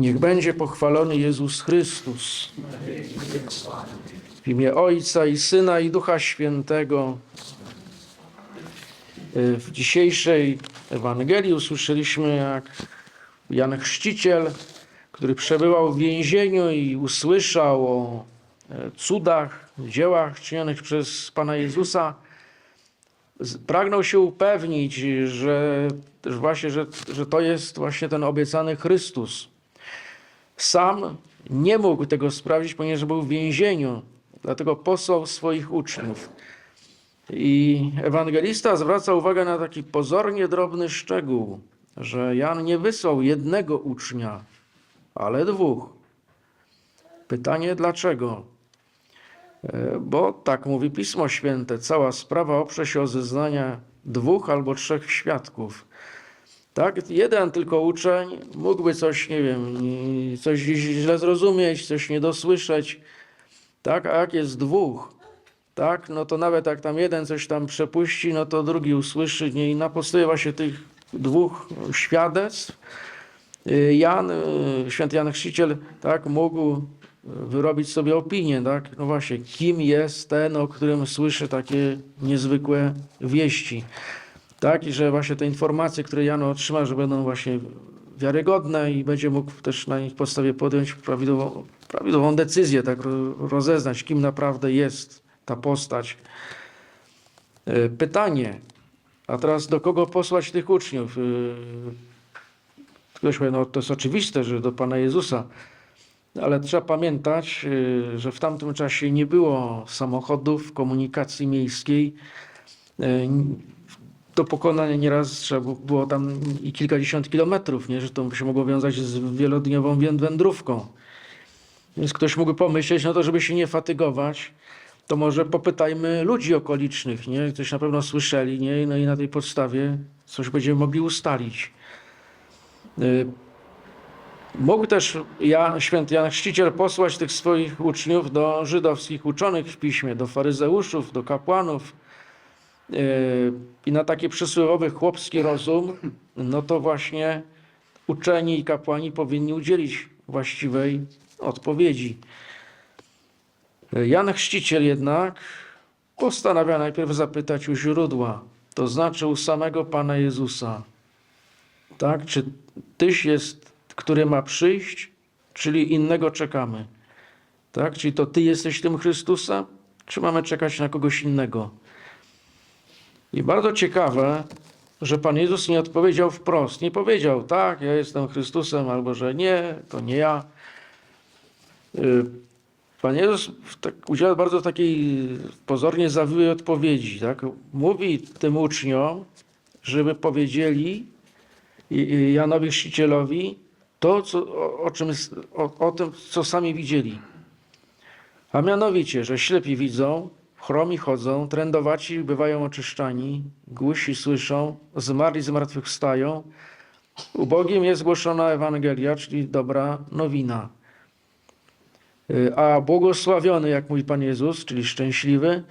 Niech będzie pochwalony Jezus Chrystus. W imię Ojca i Syna i Ducha Świętego. W dzisiejszej Ewangelii usłyszeliśmy, jak Jan Chrzciciel, który przebywał w więzieniu i usłyszał o e, cudach, dziełach czynionych przez Pana Jezusa, pragnął się upewnić, że, że właśnie, że, że to jest właśnie ten obiecany Chrystus. Sam nie mógł tego sprawdzić, ponieważ był w więzieniu, dlatego posłał swoich uczniów. I ewangelista zwraca uwagę na taki pozornie drobny szczegół, że Jan nie wysłał jednego ucznia, ale dwóch. Pytanie dlaczego? E, Bo tak mówi Pismo Święte, cała sprawa oprze się o zeznania dwóch albo trzech świadków. Tak, jeden tylko uczeń mógłby coś, nie wiem, coś źle zrozumieć, coś nie dosłyszeć. Tak, a jak jest dwóch, tak, no to nawet jak tam jeden coś tam przepuści, no to drugi usłyszy. Nie? I na podstawie właśnie tych dwóch świadectw y, Jan, y, święty Jan Chrzciciel, tak, mógł wyrobić sobie opinię, tak, no właśnie, kim jest ten, o którym słyszy takie niezwykłe wieści. Tak, i że właśnie te informacje, które Jan otrzyma, że będą właśnie wiarygodne i będzie mógł też na ich podstawie podjąć prawidłową, prawidłową decyzję, tak, ro- rozeznać, kim naprawdę jest ta postać. E, Pytanie, a teraz do kogo posłać tych uczniów? E, Ktoś powie, no to jest oczywiste, że do Pana Jezusa, ale trzeba pamiętać, e, że w tamtym czasie nie było samochodów, komunikacji miejskiej. Do pokonania nieraz trzeba było tam i kilkadziesiąt kilometrów, nie? że to się mogło wiązać z wielodniową wę- wędrówką. Więc ktoś mógł pomyśleć, no to żeby się nie fatygować, to może popytajmy ludzi okolicznych, nie? Coś na pewno słyszeli, nie? No i na tej podstawie coś będziemy mogli ustalić. Y, Mógł też Jan, święty Jan Chrzciciel posłać tych swoich uczniów do żydowskich uczonych w piśmie, do faryzeuszów, do kapłanów, I na taki przysłowiowy chłopski rozum, no to właśnie uczeni i kapłani powinni udzielić właściwej odpowiedzi. Yy, Jan Chrzciciel jednak postanawia najpierw zapytać u źródła, to znaczy u samego Pana Jezusa. Tak? Czy Tyś jest, który ma przyjść, czyli innego czekamy? Tak? Czyli to Ty jesteś tym Chrystusem, czy mamy czekać na kogoś innego? I bardzo ciekawe, że Pan Jezus nie odpowiedział wprost. Nie powiedział, tak, ja jestem Chrystusem, albo że nie, to nie ja. Y, Pan Jezus tak, udziela bardzo takiej pozornie zawiłej odpowiedzi. Tak? Mówi tym uczniom, żeby powiedzieli Janowi Chrzcicielowi to, co, o, o, czym, o, o tym, co sami widzieli. A mianowicie, że ślepi widzą, chromi chodzą, trędowaci bywają oczyszczani, głusi słyszą, zmarli zmartwychwstają. Ubogim jest głoszona Ewangelia, czyli dobra nowina. Y, A błogosławiony, jak mówi Pan Jezus, czyli szczęśliwy,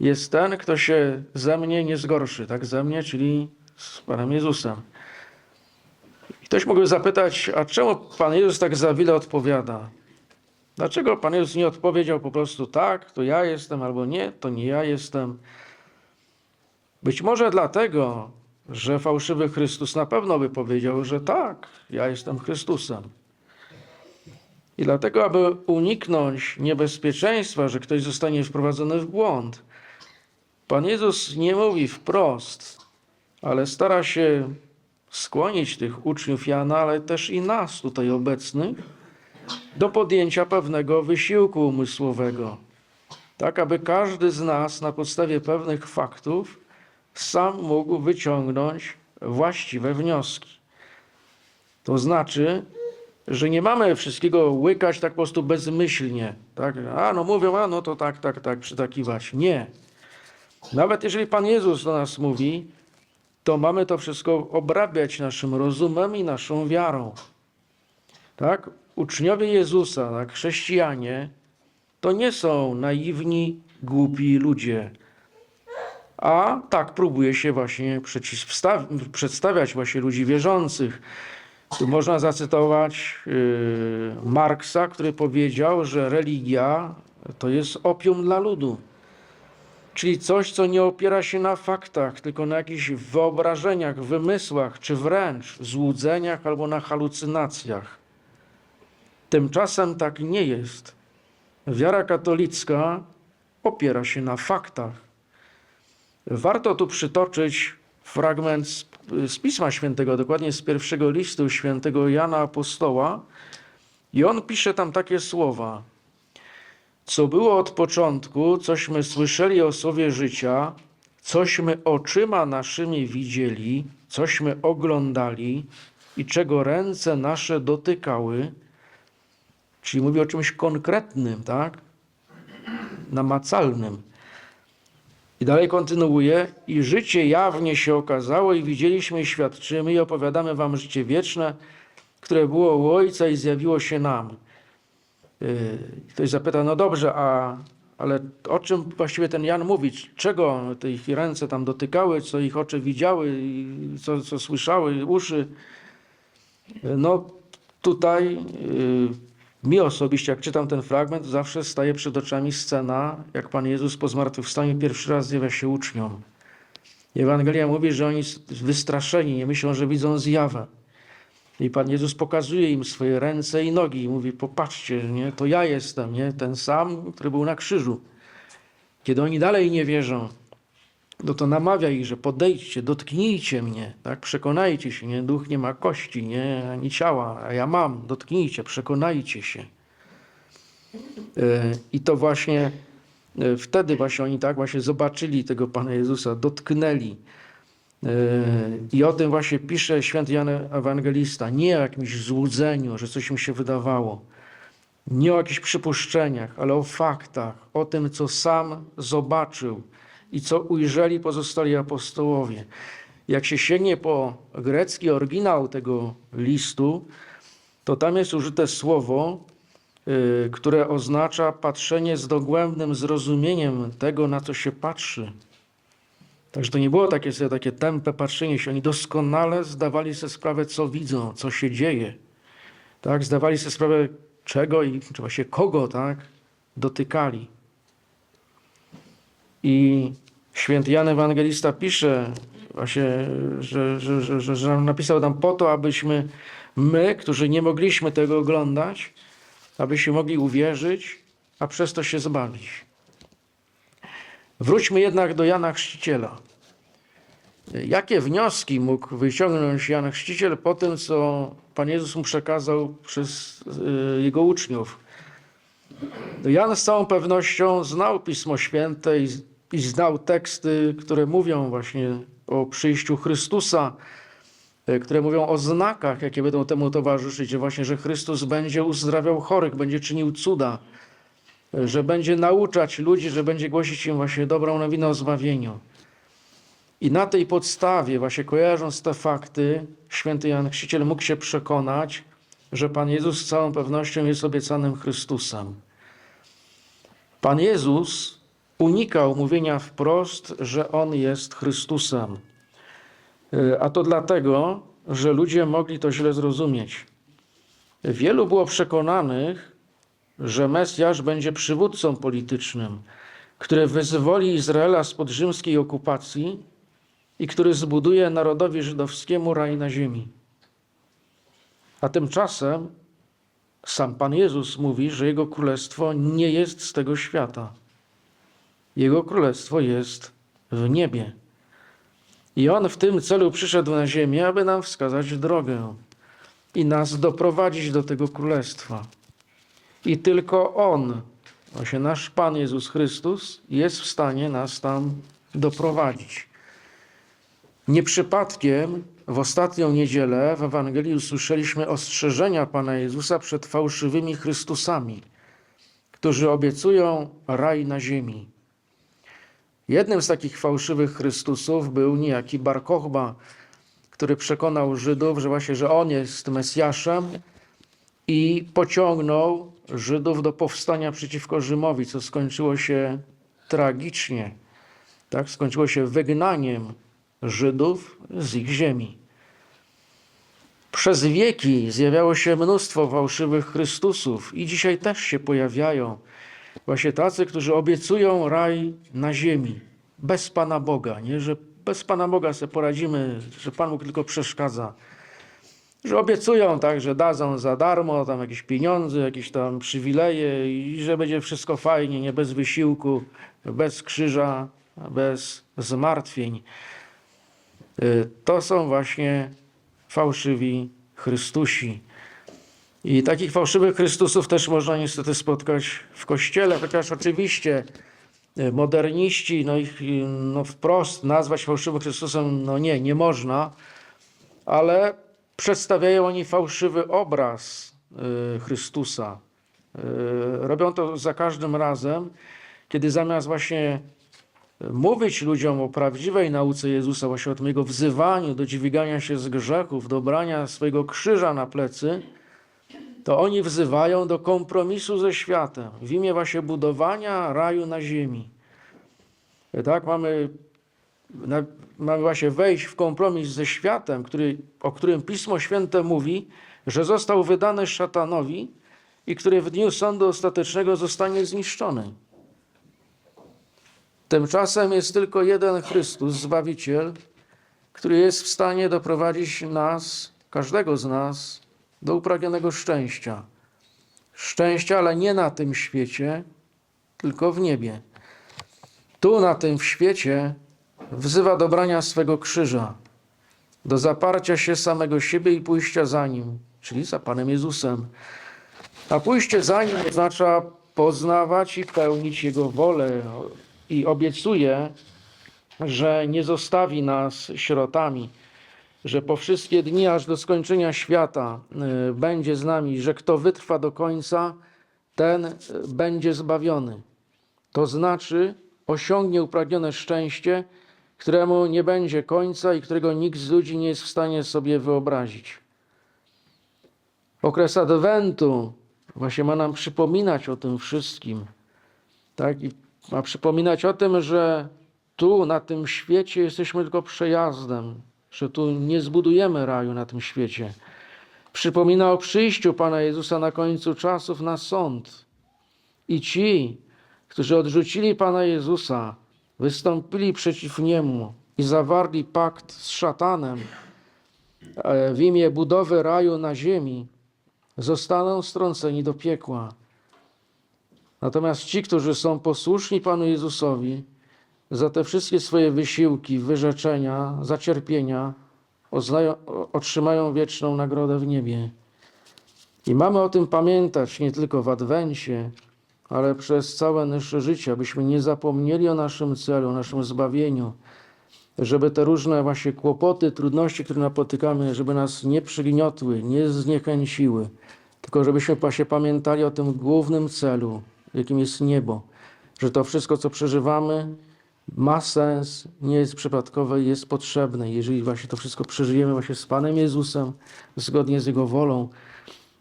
jest ten, kto się ze mnie nie zgorszy, tak ze mnie, czyli z Panem Jezusem. Ktoś mógłby zapytać, a czemu Pan Jezus tak za wiele odpowiada? Dlaczego Pan Jezus nie odpowiedział po prostu tak, to ja jestem, albo nie, to nie ja jestem? Być może dlatego, że fałszywy Chrystus na pewno by powiedział, że tak, ja jestem Chrystusem. I dlatego, aby uniknąć niebezpieczeństwa, że ktoś zostanie wprowadzony w błąd, Pan Jezus nie mówi wprost, ale stara się skłonić tych uczniów Jana, ale też i nas tutaj obecnych, do podjęcia pewnego wysiłku umysłowego, tak aby każdy z nas na podstawie pewnych faktów sam mógł wyciągnąć właściwe wnioski. To znaczy, że nie mamy wszystkiego łykać tak po prostu bezmyślnie. Tak? A no mówią, a no to tak, tak, tak, przytakiwać. Nie. Nawet jeżeli Pan Jezus do nas mówi, to mamy to wszystko obrabiać naszym rozumem i naszą wiarą. Tak? Uczniowie Jezusa, tak? chrześcijanie, to nie są naiwni, głupi ludzie. A tak próbuje się właśnie przedstawiać właśnie ludzi wierzących. Tu można zacytować yy, Marksa, który powiedział, że religia to jest opium dla ludu. Czyli coś, co nie opiera się na faktach, tylko na jakichś wyobrażeniach, wymysłach, czy wręcz złudzeniach albo na halucynacjach. Tymczasem tak nie jest. Wiara katolicka opiera się na faktach. Warto tu przytoczyć fragment z, z Pisma Świętego, dokładnie z pierwszego listu świętego Jana Apostoła. I on pisze tam takie słowa. Co było od początku, cośmy słyszeli o słowie życia, cośmy oczyma naszymi widzieli, cośmy oglądali i czego ręce nasze dotykały, czyli mówi o czymś konkretnym, tak? Namacalnym. I dalej kontynuuje, i życie jawnie się okazało, i widzieliśmy, i świadczymy, i opowiadamy wam życie wieczne, które było u Ojca i zjawiło się nam. Yy, Ktoś zapyta, no dobrze, a, ale o czym właściwie ten Jan mówi? Czego te ich ręce tam dotykały, co ich oczy widziały, co, co słyszały, uszy? No tutaj yy, mi osobiście, jak czytam ten fragment, zawsze staje przed oczami scena, jak Pan Jezus po zmartwychwstaniu pierwszy raz zjawia się uczniom. Ewangelia mówi, że oni wystraszeni, nie myślą, że widzą zjawę. I Pan Jezus pokazuje im swoje ręce i nogi i mówi, popatrzcie, nie, to ja jestem, nie, ten sam, który był na krzyżu. Kiedy oni dalej nie wierzą, no to namawia ich, że podejdźcie, dotknijcie mnie, tak, przekonajcie się, nie, duch nie ma kości, nie, ani ciała, a ja mam, dotknijcie, przekonajcie się. E, I to właśnie e, wtedy właśnie oni tak właśnie zobaczyli tego Pana Jezusa, dotknęli. E, I o tym właśnie pisze święty Jan Ewangelista. Nie o jakimś złudzeniu, że coś im się wydawało. Nie o jakichś przypuszczeniach, ale o faktach, o tym, co sam zobaczył i co ujrzeli pozostali apostołowie. Jak się sięgnie po grecki oryginał tego listu, to tam jest użyte słowo, y, które oznacza patrzenie z dogłębnym zrozumieniem tego, na co się patrzy. Także to nie było takie, takie tępe patrzenie się. Oni doskonale zdawali sobie sprawę, co widzą, co się dzieje. Tak? Zdawali sobie sprawę, czego i czy właśnie kogo tak? dotykali. I święty Jan Ewangelista pisze właśnie, że, że, że, że, że napisał tam po to, abyśmy my, którzy nie mogliśmy tego oglądać, abyśmy mogli uwierzyć, a przez to się zbawić. Wróćmy jednak do Jana Chrzciciela. Jakie wnioski mógł wyciągnąć Jan Chrzciciel po tym, co Pan Jezus mu przekazał przez y, jego uczniów? Jan z całą pewnością znał Pismo Święte i, i znał teksty, które mówią właśnie o przyjściu Chrystusa, y, które mówią o znakach, jakie będą temu towarzyszyć, właśnie, że Chrystus będzie uzdrawiał chorych, będzie czynił cuda, y, że będzie nauczać ludzi, że będzie głosić im właśnie dobrą nowinę o zbawieniu. I na tej podstawie, właśnie kojarząc te fakty, święty Jan Chrzciciel mógł się przekonać, że Pan Jezus z całą pewnością jest obiecanym Chrystusem. Pan Jezus unikał mówienia wprost, że On jest Chrystusem. Y, A to dlatego, że ludzie mogli to źle zrozumieć. Wielu było przekonanych, że Mesjasz będzie przywódcą politycznym, który wyzwoli Izraela spod rzymskiej okupacji i który zbuduje narodowi żydowskiemu raj na ziemi. A tymczasem sam Pan Jezus mówi, że Jego królestwo nie jest z tego świata. Jego królestwo jest w niebie. I On w tym celu przyszedł na ziemię, aby nam wskazać drogę i nas doprowadzić do tego królestwa. I tylko On, właśnie nasz Pan Jezus Chrystus, jest w stanie nas tam doprowadzić. Nie przypadkiem w ostatnią niedzielę w Ewangelii usłyszeliśmy ostrzeżenia Pana Jezusa przed fałszywymi Chrystusami, którzy obiecują raj na ziemi. Jednym z takich fałszywych Chrystusów był niejaki Bar Kochba, który przekonał Żydów, że właśnie, że on jest Mesjaszem i pociągnął Żydów do powstania przeciwko Rzymowi, co skończyło się tragicznie. Tak? Skończyło się wygnaniem Żydów z ich ziemi. Przez wieki zjawiało się mnóstwo fałszywych Chrystusów i dzisiaj też się pojawiają. Właśnie tacy, którzy obiecują raj na ziemi, bez Pana Boga, nie? że bez Pana Boga sobie poradzimy, że Pan Bóg tylko przeszkadza. Że obiecują tak, że dadzą za darmo tam jakieś pieniądze, jakieś tam przywileje i że będzie wszystko fajnie, nie bez wysiłku, bez krzyża, bez zmartwień. Y, To są właśnie fałszywi Chrystusi. I takich fałszywych Chrystusów też można niestety spotkać w Kościele, chociaż oczywiście y, moderniści, no ich no wprost nazwać fałszywym Chrystusem, no nie, nie można, ale przedstawiają oni fałszywy obraz y, Chrystusa. Y, Robią to za każdym razem, kiedy zamiast właśnie mówić ludziom o prawdziwej nauce Jezusa, właśnie o tym Jego wzywaniu do dźwigania się z grzechów, do brania swojego krzyża na plecy, to oni wzywają do kompromisu ze światem w imię właśnie budowania raju na ziemi. Tak, mamy, na, mamy właśnie wejść w kompromis ze światem, który, o którym Pismo Święte mówi, że został wydany szatanowi i który w dniu sądu ostatecznego zostanie zniszczony. Tymczasem jest tylko jeden Chrystus, Zbawiciel, który jest w stanie doprowadzić nas, każdego z nas, do upragnionego szczęścia. Szczęścia, ale nie na tym świecie, tylko w niebie. Tu, na tym świecie, wzywa do brania swego krzyża, do zaparcia się samego siebie i pójścia za Nim, czyli za Panem Jezusem. A pójście za Nim oznacza poznawać i pełnić Jego wolę i obiecuje, że nie zostawi nas sierotami, że po wszystkie dni, aż do skończenia świata y, będzie z nami, że kto wytrwa do końca, ten y, będzie zbawiony. To znaczy osiągnie upragnione szczęście, któremu nie będzie końca i którego nikt z ludzi nie jest w stanie sobie wyobrazić. Okres Adwentu właśnie ma nam przypominać o tym wszystkim. Tak? I ma przypominać o tym, że tu, na tym świecie, jesteśmy tylko przejazdem, że tu nie zbudujemy raju na tym świecie. Przypomina o przyjściu Pana Jezusa na końcu czasów na sąd. I ci, którzy odrzucili Pana Jezusa, wystąpili przeciw Niemu i zawarli pakt z szatanem e, w imię budowy raju na ziemi, zostaną strąceni do piekła. Natomiast ci, którzy są posłuszni Panu Jezusowi, za te wszystkie swoje wysiłki, wyrzeczenia, zacierpienia, oznają, otrzymają wieczną nagrodę w niebie. I mamy o tym pamiętać nie tylko w Adwencie, ale przez całe nasze życie, abyśmy nie zapomnieli o naszym celu, o naszym zbawieniu, żeby te różne właśnie kłopoty, trudności, które napotykamy, żeby nas nie przygniotły, nie zniechęciły, tylko żebyśmy właśnie pamiętali o tym głównym celu, jakim jest niebo, że to wszystko, co przeżywamy, ma sens, nie jest przypadkowe jest potrzebne. Jeżeli właśnie to wszystko przeżyjemy właśnie z Panem Jezusem, zgodnie z Jego wolą,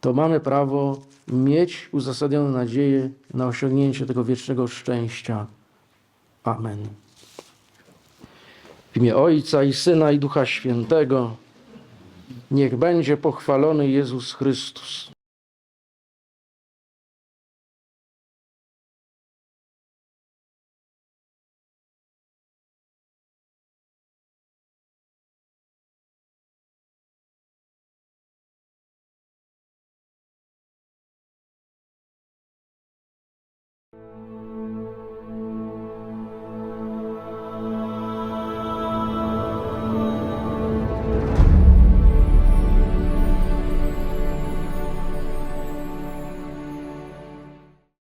to mamy prawo mieć uzasadnioną nadzieję na osiągnięcie tego wiecznego szczęścia. Amen. W imię Ojca i Syna i Ducha Świętego, niech będzie pochwalony Jezus Chrystus.